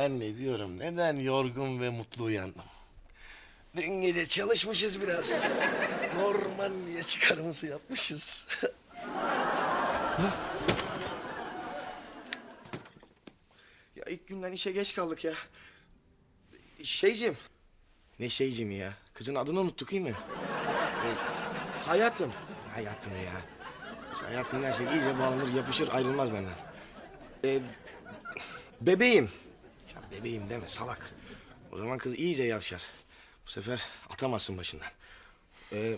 Ben ne diyorum? Neden yorgun ve mutlu uyandım? Dün gece çalışmışız biraz. Normandiya çıkarımızı yapmışız. ya ilk günden işe geç kaldık ya. Şeycim. Ne şeycim ya? Kızın adını unuttuk değil mi? Ee, hayatım. Hayatım ya. Kız hayatımın her şey iyice bağlanır, yapışır, ayrılmaz benden. Ee, bebeğim. Ya bebeğim deme salak. O zaman kız iyice yavşar. Bu sefer atamazsın başından. Ee,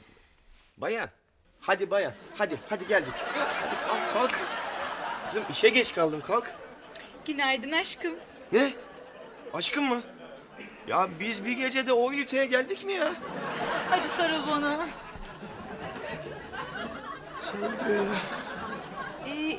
bayan. Hadi bayan. Hadi, hadi geldik. Hadi kalk, kalk. Kızım işe geç kaldım, kalk. Günaydın aşkım. Ne? Aşkım mı? Ya biz bir gecede oyun üniteye geldik mi ya? Hadi sarıl bana. Ya. Ee,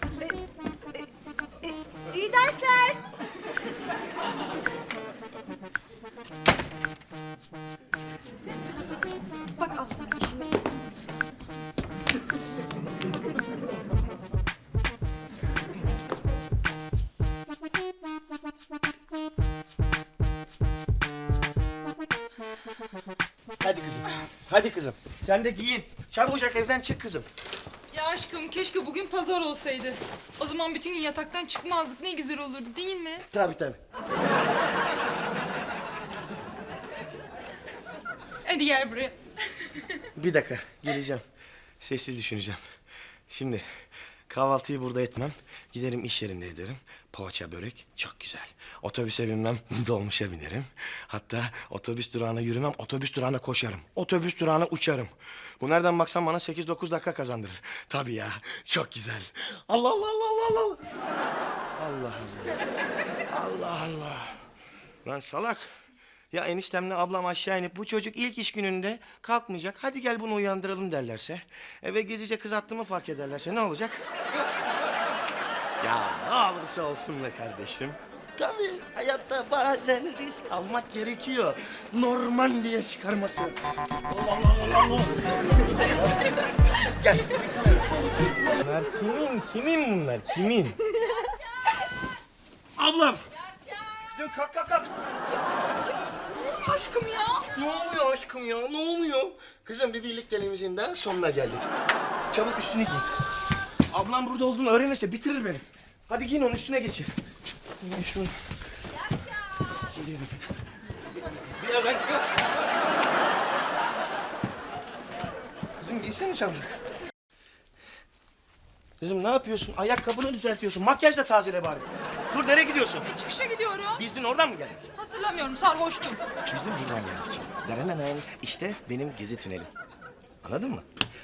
Hadi kızım. Sen de giyin. Çabucak evden çık kızım. Ya aşkım keşke bugün pazar olsaydı. O zaman bütün gün yataktan çıkmazdık. Ne güzel olurdu değil mi? Tabii tabii. Hadi gel buraya. Bir dakika geleceğim. Sessiz düşüneceğim. Şimdi kahvaltıyı burada etmem. Giderim iş yerinde ederim. Poğaça börek çok güzel. Otobüse binmem dolmuşa binerim. Hatta otobüs durağına yürümem otobüs durağına koşarım. Otobüs durağına uçarım. Bu nereden baksan bana 8-9 dakika kazandırır. Tabii ya çok güzel. Allah Allah Allah Allah Allah. Allah Allah. Allah Allah. Lan salak. Ya eniştemle ablam aşağı inip bu çocuk ilk iş gününde kalkmayacak. Hadi gel bunu uyandıralım derlerse. Eve gezice kız attığımı fark ederlerse ne olacak? ya ne olursa olsun be kardeşim. Tabii hayatta bazen risk almak gerekiyor. Normandiya çıkarması. Allah Allah Allah Allah. Gel. Bunlar kimin? Kimin bunlar? Kimin? Ablam. Kızım kalk kalk kalk. Aşkım ya. Ne oluyor aşkım ya? Ne oluyor? Kızım bir birlikteliğimizin daha sonuna geldik. Çabuk üstünü giy. Ablam burada olduğunu öğrenirse bitirir beni. Hadi giyin onun üstüne geçir. Giyin şunu. Geliyorum. Birazdan. Kızım giysene çabucak. Kızım ne yapıyorsun? Ayakkabını düzeltiyorsun. Makyaj da tazele bari. Dur nereye gidiyorsun? Çıkışa gidiyorum. Biz dün oradan mı geldik? Hatırlamıyorum sarhoştum. Biz de buradan geldik. Derenenen. İşte benim gezi tünelim. Anladın mı?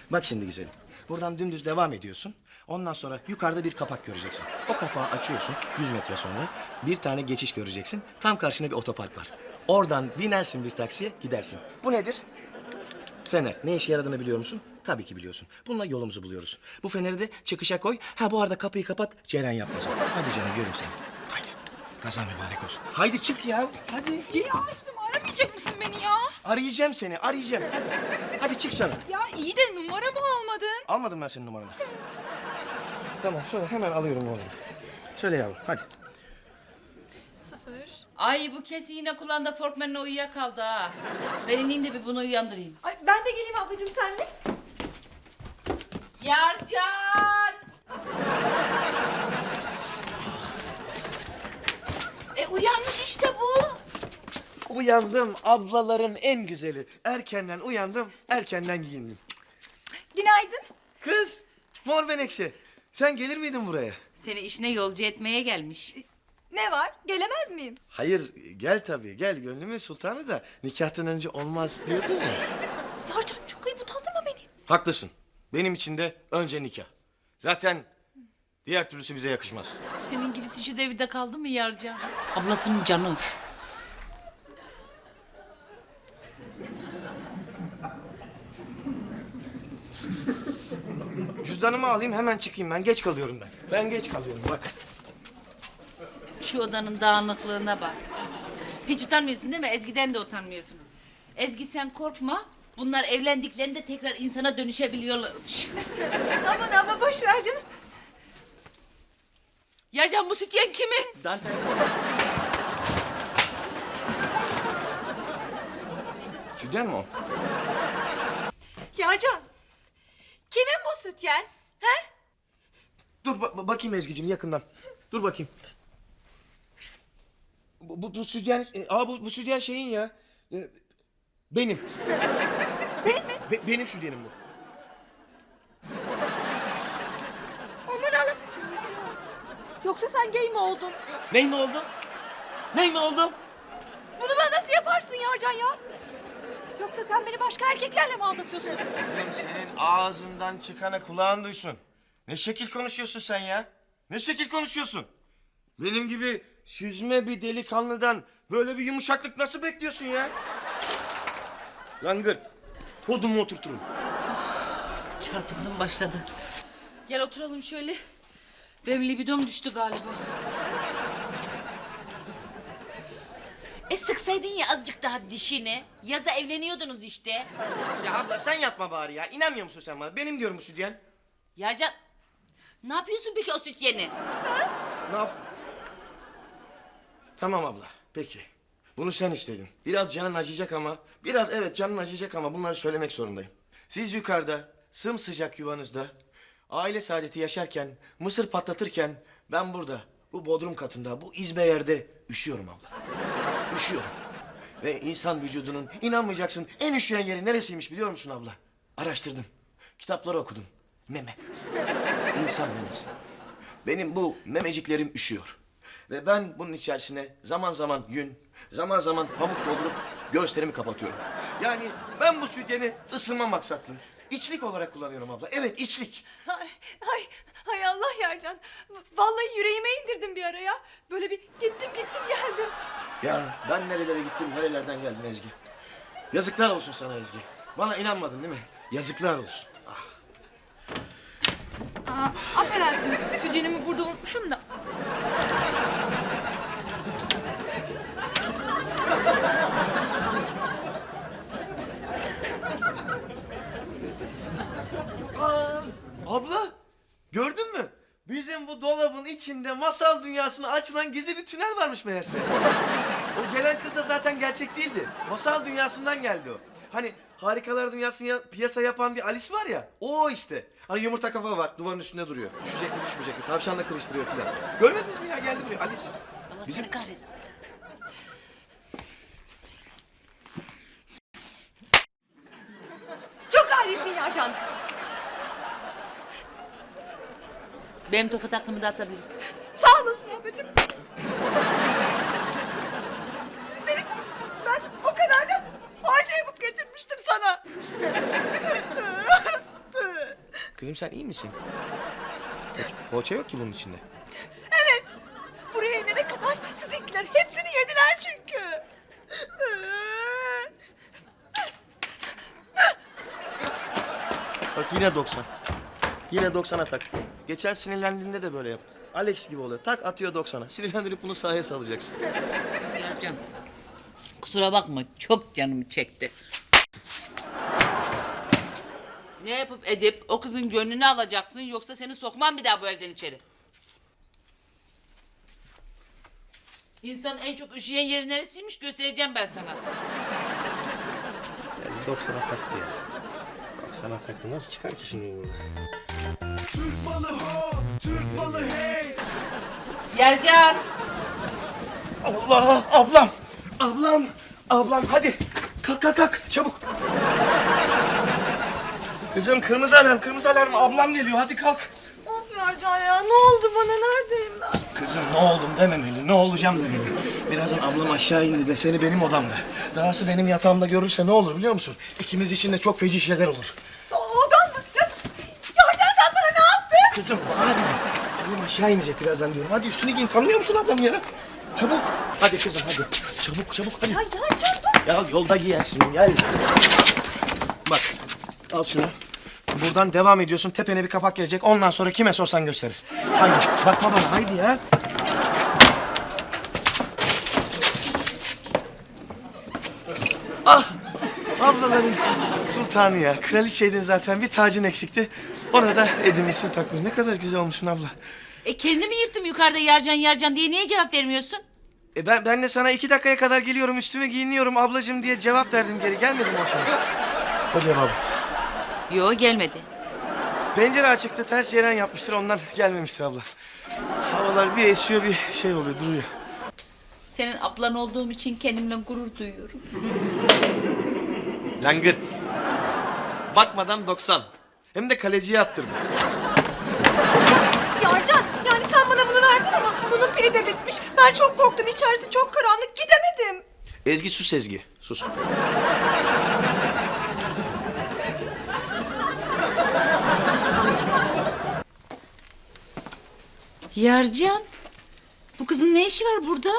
Bak şimdi güzelim. Buradan dümdüz devam ediyorsun. Ondan sonra yukarıda bir kapak göreceksin. O kapağı açıyorsun 100 metre sonra. Bir tane geçiş göreceksin. Tam karşında bir otopark var. Oradan binersin bir taksiye gidersin. Bu nedir? Fener. Ne işe yaradığını biliyor musun? Tabii ki biliyorsun. Bununla yolumuzu buluyoruz. Bu feneri de çıkışa koy. Ha bu arada kapıyı kapat. Ceren yapmasın. Hadi canım göreyim seni. Haydi. Kazan mübarek olsun. Haydi çık ya. Hadi git. Ya aşkım aramayacak mısın beni ya? Arayacağım seni, arayacağım. Hadi, hadi çık canım. Ya iyi de numaramı almadın. Almadım ben senin numaranı. Tamam, söyle hemen alıyorum numaranı. Söyle yavrum, hadi. Sıfır. Ay bu kesin yine kulağında Forkman'la uyuyakaldı ha. Ben ineyim de bir bunu uyandırayım. Ay, ben de geleyim ablacığım senle. Yarcan! e uyanmış işte bu. Uyandım, ablaların en güzeli. Erkenden uyandım, erkenden giyindim. Günaydın. Kız, mor benekşe. Sen gelir miydin buraya? Seni işine yolcu etmeye gelmiş. Ne var? Gelemez miyim? Hayır, gel tabii, gel. Gönlümün sultanı da nikahtan önce olmaz diyordun ya. Yarcan çok ayıp utandırma beni. Haklısın. Benim için de önce nikah. Zaten diğer türlüsü bize yakışmaz. Senin gibisi şu devirde kaldı mı Yarcan? Ablasının canı. Cüzdanımı alayım hemen çıkayım ben. Geç kalıyorum ben. Ben geç kalıyorum bak. Şu odanın dağınıklığına bak. Hiç utanmıyorsun değil mi? Ezgi'den de utanmıyorsun. Ezgi sen korkma. Bunlar evlendiklerinde tekrar insana dönüşebiliyorlarmış. Aman abla boş ver canım. Yarcan bu sütyen kimin? Dantel. Sütyen mi o? Yarcan. Kimin bu sütyen? He? Dur ba- bakayım Ezgi'cim yakından. Dur bakayım. Bu, bu, bu sütyen, e, aa bu, bu sütyen şeyin ya. E, benim. Senin mi? Be- benim sütyenim bu. Aman Allah'ım. Yarcan. Yoksa sen gay mi oldun? Ney mi oldu? Ney mi oldu? Bunu bana nasıl yaparsın Yarcan ya? Yoksa sen beni başka erkeklerle mi aldatıyorsun? Kızım senin ağzından çıkanı kulağın duysun. Ne şekil konuşuyorsun sen ya? Ne şekil konuşuyorsun? Benim gibi süzme bir delikanlıdan böyle bir yumuşaklık nasıl bekliyorsun ya? Lan gırt. Kodumu oturturum. Çarpındım başladı. Gel oturalım şöyle. Benim libidom düştü galiba. E sıksaydın ya azıcık daha dişini. Yaza evleniyordunuz işte. Ya abla sen yapma bari ya. İnanmıyor musun sen bana? Benim diyorum bu sütyen. Yarcan ne yapıyorsun peki o süt yeni? Ne yap? Tamam abla. Peki. Bunu sen istedin. Biraz canın acıyacak ama... Biraz evet canın acıyacak ama bunları söylemek zorundayım. Siz yukarıda sımsıcak yuvanızda... Aile saadeti yaşarken, mısır patlatırken... Ben burada, bu bodrum katında, bu izbe yerde üşüyorum abla. Üşüyorum. Ve insan vücudunun inanmayacaksın en üşüyen yeri neresiymiş biliyor musun abla? Araştırdım. Kitapları okudum. Meme. İnsan memesi. Benim bu memeciklerim üşüyor. Ve ben bunun içerisine zaman zaman yün, zaman zaman pamuk doldurup göğüslerimi kapatıyorum. Yani ben bu sütyeni ısınma maksatlı, içlik olarak kullanıyorum abla. Evet içlik. Ay, ay, ay Allah Yarcan. Vallahi yüreğime indirdim bir ara ya. Böyle bir gittim gittim geldim. Ya ben nerelere gittim, nerelerden geldin Ezgi. Yazıklar olsun sana Ezgi. Bana inanmadın değil mi? Yazıklar olsun. Aa, affedersiniz sütyenimi burada unutmuşum da. Aa, abla gördün mü? Bizim bu dolabın içinde masal dünyasına açılan gizli bir tünel varmış meğerse. O gelen kız da zaten gerçek değildi. Masal dünyasından geldi o. Hani harikalar dünyasını ya- piyasa yapan bir Alice var ya. O işte. Hani yumurta kafa var duvarın üstünde duruyor. Düşecek mi düşmeyecek mi? Tavşanla kırıştırıyor falan. Görmediniz mi ya geldi buraya Alice. Allah Bizim- seni kahretsin. Çok adisin Yarcan. Benim topu takımı da atabilirsin. Sağ olasın ablacığım. Üstelik ben o kadar da poğaça yapıp getirmiştim sana. Kızım sen iyi misin? Poğaça, poğaça yok ki bunun içinde. evet. Buraya inene kadar sizinkiler hepsini yediler çünkü. Bak yine 90. Yine 90'a taktı. Geçen sinirlendiğinde de böyle yaptı. Alex gibi oluyor. Tak atıyor 90'a. Sinirlendirip bunu sahaya salacaksın. Yarcan. Kusura bakma çok canımı çekti. Ne yapıp edip o kızın gönlünü alacaksın yoksa seni sokmam bir daha bu evden içeri. İnsanın en çok üşüyen yeri neresiymiş göstereceğim ben sana. Yani 90'a taktı ya. 90'a taktı. Nasıl çıkar ki şimdi burada? Türk malı ho, Türk malı hey. Yarcan. Allah! Ablam! Ablam! Ablam hadi! Kalk kalk kalk! Çabuk! Kızım kırmızı alarm, kırmızı alarm. Ablam geliyor. Hadi kalk. of Yarcan ya ne oldu bana neredeyim? Kızım ne oldum dememeli, ne olacağım demeli. Birazdan ablam aşağı indi de seni benim odamda. Dahası benim yatağımda görürse ne olur biliyor musun? İkimiz için de çok feci şeyler olur. Odan mı? Ya, Yarcan sen bana ne yaptın? Kızım bağırma. Ablam aşağı inecek birazdan diyorum. Hadi üstünü giyin. Tanımıyor musun ablam ya? Çabuk. Hadi kızım hadi. Çabuk çabuk hadi. Ya Yarcan dur. Ya yolda giyersin gel. Bak al şunu. Buradan devam ediyorsun. Tepene bir kapak gelecek. Ondan sonra kime sorsan gösterir. Haydi. Bakma bana. Haydi ya. Ah! Ablaların sultanı ya. Kraliçeydin zaten. Bir tacın eksikti. Ona da edinmişsin takmış. Ne kadar güzel olmuşsun abla. E kendimi yırttım yukarıda yercan yercan diye niye cevap vermiyorsun? E ben, ben de sana iki dakikaya kadar geliyorum, üstüme giyiniyorum ablacığım diye cevap verdim geri. Gelmedim o sana. O cevabı. Yo gelmedi. Pencere açıktı, ters ceren yapmıştır. Ondan gelmemiştir abla. Havalar bir esiyor, bir şey oluyor, duruyor. Senin ablan olduğum için kendimle gurur duyuyorum. Langırt. Bakmadan 90. Hem de kaleciye attırdı. Yarcan yani sen bana bunu verdin ama bunun pili de bitmiş. Ben çok korktum içerisi çok karanlık gidemedim. Ezgi sus Ezgi, sus. Yarcan. Bu kızın ne işi var burada?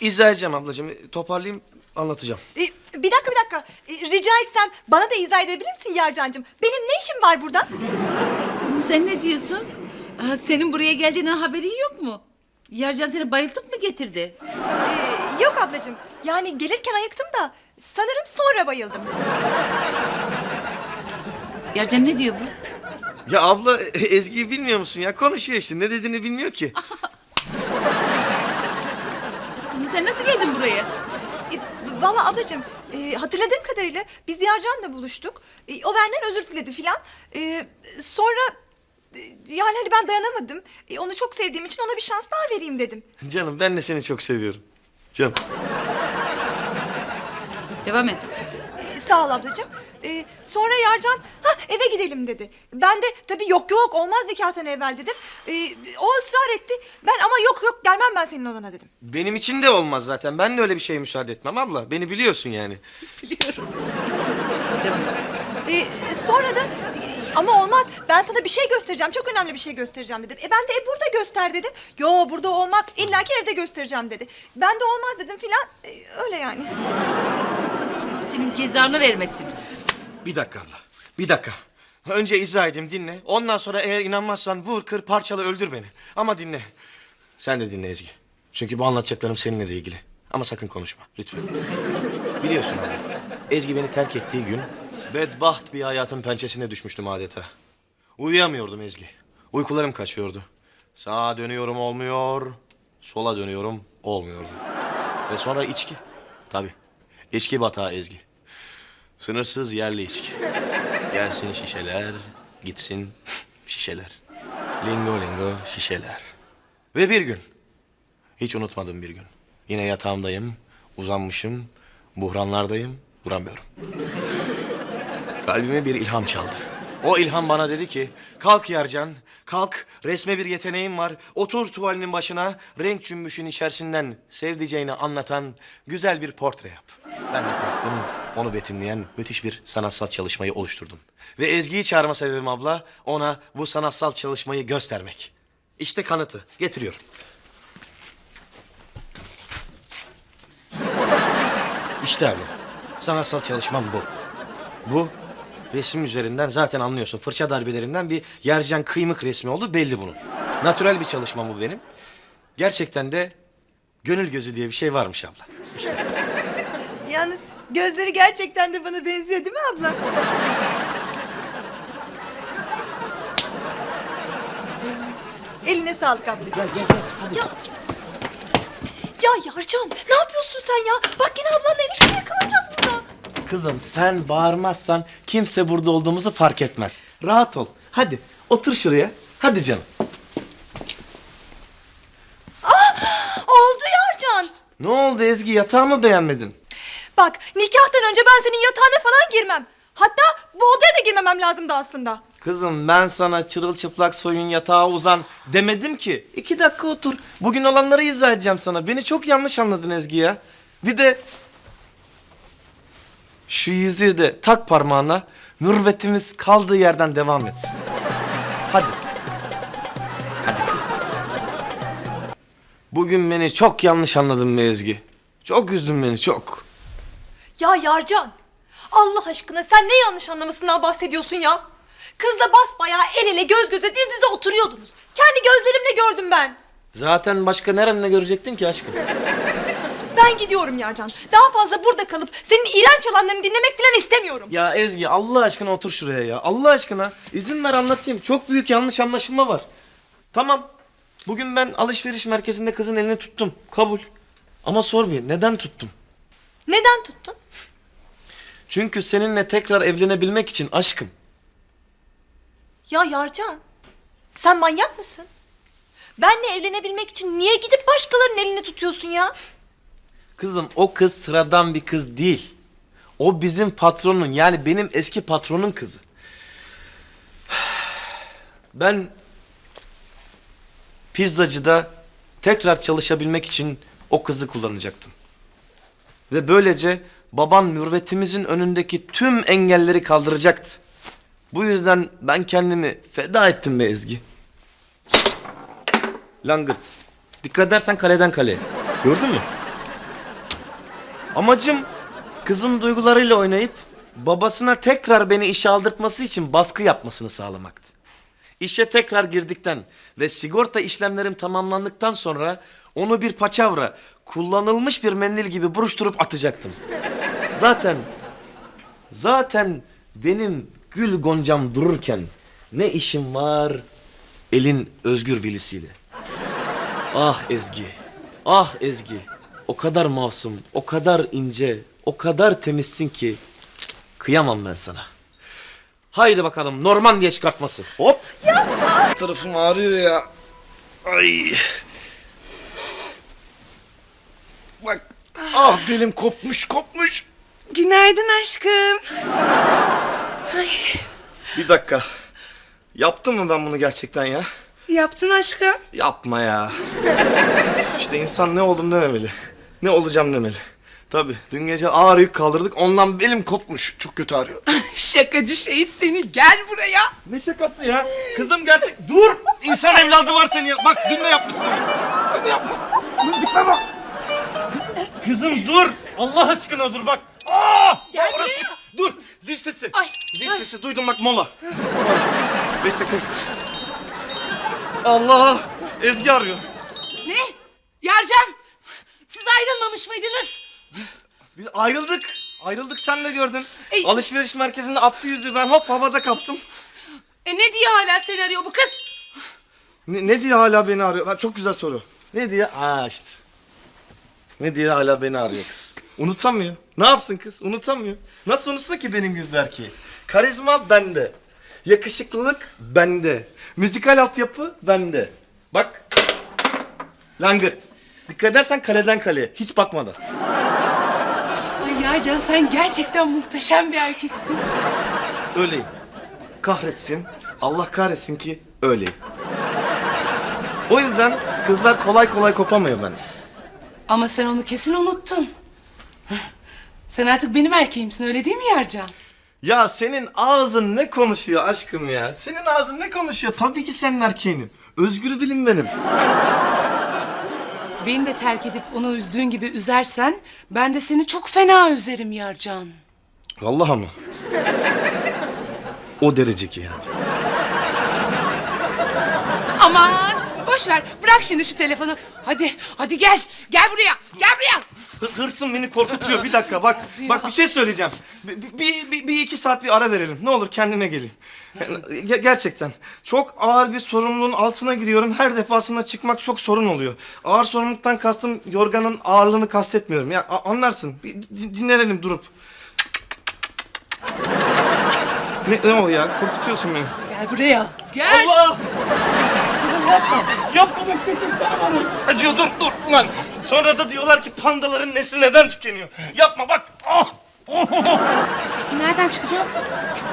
İzah edeceğim ablacığım. Toparlayayım, anlatacağım. E, bir dakika bir dakika E, rica etsem bana da izah edebilir misin Yarcancığım? Benim ne işim var burada? Kızım sen ne diyorsun? Aa, senin buraya geldiğinden haberin yok mu? Yarcan seni bayıltıp mı getirdi? E, yok ablacığım yani gelirken ayıktım da sanırım sonra bayıldım. Yarcan ne diyor bu? Ya abla Ezgi'yi bilmiyor musun ya? Konuşuyor işte. Ne dediğini bilmiyor ki. Kızım sen nasıl geldin buraya? E, Valla ablacığım e, hatırladığım kadarıyla biz Yarcan'la buluştuk. E, o benden özür diledi filan. E, sonra e, yani hani ben dayanamadım. E, onu çok sevdiğim için ona bir şans daha vereyim dedim. Canım ben de seni çok seviyorum. Canım. Devam et. E, sağ ol ablacığım. E, sonra Yarcan ha eve gidelim dedi. Ben de tabii yok yok olmaz nikahtan evvel dedim. E, o ısrar etti. Ben ama yok yok gelmem ben senin odana dedim. Benim için de olmaz zaten. Ben de öyle bir şeye müsaade etmem abla. Beni biliyorsun yani. Biliyorum. Devam et. E, sonra da e, ama olmaz ben sana bir şey göstereceğim çok önemli bir şey göstereceğim dedim. E ben de e, burada göster dedim. Yo burada olmaz illaki evde göstereceğim dedi. Ben de olmaz dedim filan E, öyle yani. Senin cezanı vermesin. Bir dakika abla. Bir dakika. Önce izah edeyim dinle. Ondan sonra eğer inanmazsan vur kır parçala öldür beni. Ama dinle. Sen de dinle Ezgi. Çünkü bu anlatacaklarım seninle de ilgili. Ama sakın konuşma lütfen. Biliyorsun abla. Ezgi beni terk ettiği gün bedbaht bir hayatın pençesine düşmüştüm adeta. Uyuyamıyordum Ezgi. Uykularım kaçıyordu. Sağa dönüyorum olmuyor. Sola dönüyorum olmuyordu. Ve sonra içki. Tabii. İçki batağı Ezgi. Sınırsız yerli içki. Gelsin şişeler, gitsin şişeler. Lingo lingo şişeler. Ve bir gün, hiç unutmadım bir gün. Yine yatağımdayım, uzanmışım, buhranlardayım, duramıyorum. Kalbime bir ilham çaldı. O ilham bana dedi ki, kalk Yarcan, kalk, resme bir yeteneğin var. Otur tuvalinin başına, renk cümbüşün içerisinden sevdiceğini anlatan güzel bir portre yap. Ben de kalktım, onu betimleyen müthiş bir sanatsal çalışmayı oluşturdum. Ve Ezgi'yi çağırma sebebim abla, ona bu sanatsal çalışmayı göstermek. İşte kanıtı, getiriyorum. İşte abla, sanatsal çalışmam bu. Bu resim üzerinden zaten anlıyorsun. Fırça darbelerinden bir yercan kıymık resmi oldu belli bunun. Natürel bir çalışma bu benim. Gerçekten de gönül gözü diye bir şey varmış abla. İşte. Yalnız gözleri gerçekten de bana benziyor değil mi abla? Eline sağlık abla. Gel gel gel hadi. Ya, ya Yarcan ne yapıyorsun sen ya? Bak yine ablanla enişte yakalanacağız burada. Kızım sen bağırmazsan kimse burada olduğumuzu fark etmez. Rahat ol. Hadi otur şuraya. Hadi canım. Oldu Yarcan. Ne oldu Ezgi yatağı mı beğenmedin? Bak nikahtan önce ben senin yatağına falan girmem. Hatta bu odaya da girmemem lazımdı aslında. Kızım ben sana çırılçıplak soyun yatağa uzan demedim ki. İki dakika otur. Bugün olanları izah edeceğim sana. Beni çok yanlış anladın Ezgi ya. Bir de şu yüzüğü de tak parmağına. Mürvetimiz kaldığı yerden devam etsin. Hadi. Hadi kız. Bugün beni çok yanlış anladın Ezgi? Çok üzdün beni çok. Ya Yarcan Allah aşkına sen ne yanlış anlamasından bahsediyorsun ya? Kızla basbayağı el ele göz göze diz dize oturuyordunuz. Kendi gözlerimle gördüm ben. Zaten başka neremle görecektin ki aşkım? Ben gidiyorum Yarcan. Daha fazla burada kalıp senin iğrenç yalanlarını dinlemek falan istemiyorum. Ya Ezgi Allah aşkına otur şuraya ya. Allah aşkına izin ver anlatayım. Çok büyük yanlış anlaşılma var. Tamam. Bugün ben alışveriş merkezinde kızın elini tuttum. Kabul. Ama sor bir neden tuttum? Neden tuttun? Çünkü seninle tekrar evlenebilmek için aşkım. Ya Yarcan, sen manyak mısın? Benle evlenebilmek için niye gidip başkalarının elini tutuyorsun ya? Kızım o kız sıradan bir kız değil. O bizim patronun yani benim eski patronun kızı. Ben pizzacıda tekrar çalışabilmek için o kızı kullanacaktım. Ve böylece baban mürvetimizin önündeki tüm engelleri kaldıracaktı. Bu yüzden ben kendimi feda ettim be Ezgi. Langırt. Dikkat edersen kaleden kaleye. Gördün mü? Amacım kızın duygularıyla oynayıp babasına tekrar beni işe aldırtması için baskı yapmasını sağlamaktı. İşe tekrar girdikten ve sigorta işlemlerim tamamlandıktan sonra onu bir paçavra, kullanılmış bir mendil gibi buruşturup atacaktım. Zaten, zaten benim gül goncam dururken ne işim var elin özgür bilisiyle. Ah Ezgi, ah Ezgi. O kadar masum, o kadar ince, o kadar temizsin ki cık, kıyamam ben sana. Haydi bakalım Normandiya çıkartması. Hop. Ya. Tarafım ağrıyor ya. Ay. Bak. Ah belim kopmuş kopmuş. Günaydın aşkım. Bir dakika. Yaptım mı ben bunu gerçekten ya? Yaptın aşkım. Yapma ya. işte insan ne oldum dememeli. Ne olacağım demeli. Tabii dün gece ağır yük kaldırdık ondan belim kopmuş. Çok kötü ağrıyor. Şakacı şey seni gel buraya. Ne şakası ya? Kızım gerçek... Dur! İnsan evladı var senin ya. Bak dün de yapmışsın. Dün de yapma. Dikme bak. Kızım dur! Allah aşkına dur bak. Aa! Gel orası. Dur! Zil sesi. Ay, Zil sesi duydum bak mola. Beş dakika. Allah! Ezgi arıyor. Ne? Yarcan siz ayrılmamış mıydınız? Biz ayrıldık. Ayrıldık sen de gördün. Ey. Alışveriş merkezinde attı yüzü ben hop havada kaptım. E ne diye hala seni arıyor bu kız? Ne, ne diye hala beni arıyor? Ha, çok güzel soru. Ne diye? Aa işte. Ne diye hala beni arıyor kız? Unutamıyor. Ne yapsın kız? Unutamıyor. Nasıl unutsun ki benim gibi bir erkeği? Karizma bende. Yakışıklılık bende. Müzikal altyapı bende. Bak. Langırt. Dikkat edersen kaleden kaleye. Hiç bakmadan. Ay Yarcan sen gerçekten muhteşem bir erkeksin. Öyleyim. Kahretsin. Allah kahretsin ki öyleyim. O yüzden kızlar kolay kolay kopamıyor ben. Ama sen onu kesin unuttun. Sen artık benim erkeğimsin öyle değil mi Yarcan? Ya senin ağzın ne konuşuyor aşkım ya? Senin ağzın ne konuşuyor? Tabii ki senin erkeğinim. Özgür bilim benim. Beni de terk edip onu üzdüğün gibi üzersen ben de seni çok fena üzerim Yarcan. Vallahi mı? O derece ki yani. Aman boş ver bırak şimdi şu telefonu. Hadi hadi gel gel buraya gel buraya. Hı- Hırsın beni korkutuyor. Bir dakika bak. Bak bir şey söyleyeceğim. Bir, bir, bir, bir iki saat bir ara verelim. Ne olur kendime geleyim. Ge- gerçekten. Çok ağır bir sorumluluğun altına giriyorum. Her defasında çıkmak çok sorun oluyor. Ağır sorumluluktan kastım yorganın ağırlığını kastetmiyorum. Ya a- anlarsın. Bir di- dinlenelim durup. Ne, ne o ya? Korkutuyorsun beni. Gel buraya gel. Allah! Kızım yapma. Yapma bak kötüm. Acıyor dur dur ulan. Sonra da diyorlar ki pandaların nesli neden tükeniyor. Yapma bak. Ah! Peki nereden çıkacağız?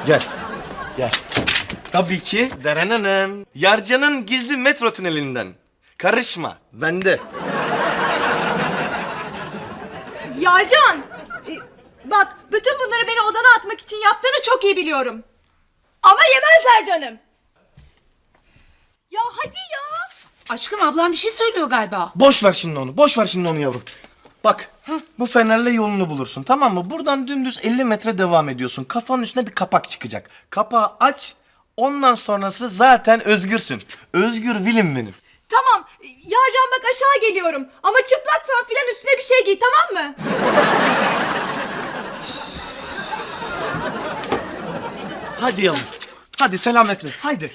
Gel. Gel. Tabii ki derenenem. Yarcan'ın gizli metro tünelinden. Karışma. Bende. Yarcan! e, bak bütün bunları beni odana atmak için yaptığını çok iyi biliyorum. Ama yemezler canım. Ya hadi ya. Aşkım ablam bir şey söylüyor galiba. Boş ver şimdi onu. Boş ver şimdi onu yavrum. Bak bu fenerle yolunu bulursun tamam mı? Buradan dümdüz 50 metre devam ediyorsun. Kafanın üstüne bir kapak çıkacak. Kapağı aç. Ondan sonrası zaten özgürsün. Özgür Willim benim. Tamam Yarcan bak aşağı geliyorum. Ama çıplaksan filan üstüne bir şey giy tamam mı? Hadi yavrum. Hadi selametle. Haydi.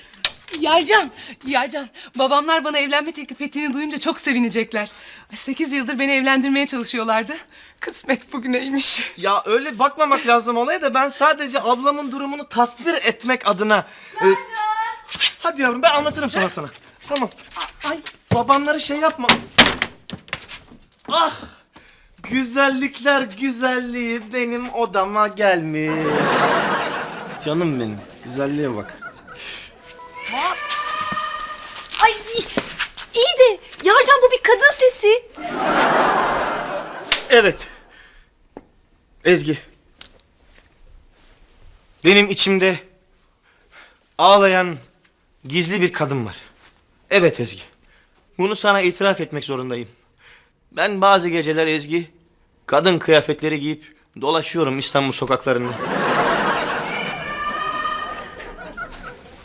Yarcan, Yarcan. Babamlar bana evlenme teklif ettiğini duyunca çok sevinecekler. Sekiz yıldır beni evlendirmeye çalışıyorlardı. Kısmet bugüneymiş. Ya öyle bakmamak lazım olaya da ben sadece ablamın durumunu tasvir etmek adına... e, hadi yavrum ben anlatırım sonra sana. Tamam. Ay, Babamları şey yapma. Ah! Güzellikler güzelliği benim odama gelmiş. Canım benim. Güzelliğe bak. Ay iyi de Yarcan bu bir kadın sesi. Evet. Ezgi. Benim içimde ağlayan gizli bir kadın var. Evet Ezgi. Bunu sana itiraf etmek zorundayım. Ben bazı geceler Ezgi kadın kıyafetleri giyip dolaşıyorum İstanbul sokaklarında.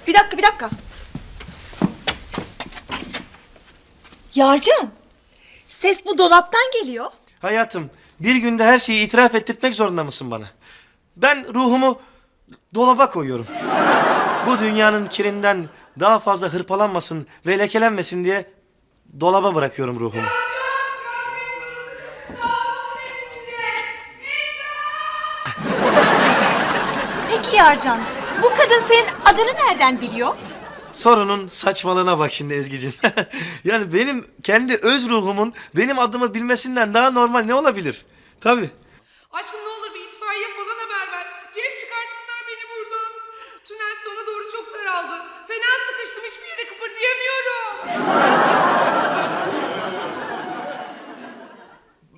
Bir dakika bir dakika. Yarcan ses bu dolaptan geliyor. Hayatım, bir günde her şeyi itiraf ettirmek zorunda mısın bana? Ben ruhumu dolaba koyuyorum. Bu dünyanın kirinden daha fazla hırpalanmasın ve lekelenmesin diye dolaba bırakıyorum ruhumu. Peki Yarcan kadın senin adını nereden biliyor? Sorunun saçmalığına bak şimdi Ezgi'cim. yani benim kendi öz ruhumun benim adımı bilmesinden daha normal ne olabilir? Tabii. Aşkım ne olur bir itfaiye falan haber ver. Gelip çıkarsınlar beni buradan. Tünel sona doğru çok daraldı. Fena sıkıştım hiçbir yere kıpırdayamıyorum.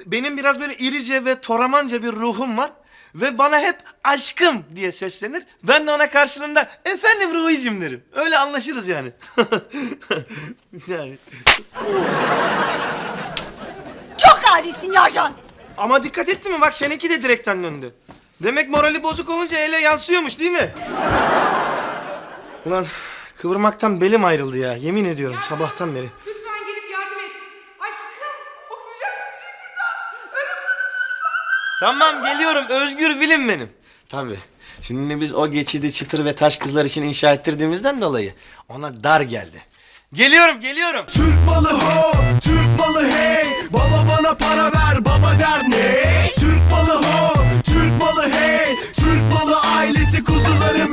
benim biraz böyle irice ve toramanca bir ruhum var. Ve bana hep aşkım diye seslenir. Ben de ona karşılığında efendim Ruhi'cim derim. Öyle anlaşırız yani. yani. Çok adisin Yarcan. Ama dikkat ettin mi bak seninki de direkten döndü. Demek morali bozuk olunca ele yansıyormuş değil mi? Ulan kıvırmaktan belim ayrıldı ya. Yemin ediyorum sabahtan beri. Tamam geliyorum. Özgür Vilim benim. Tabii. Şimdi biz o geçidi çıtır ve taş kızlar için inşa ettirdiğimizden dolayı ona dar geldi. Geliyorum, geliyorum. Türk malı ho, Türk malı hey. Baba bana para ver, baba der ne? Türk malı ho, Türk malı hey. Türk malı ailesi kuzularım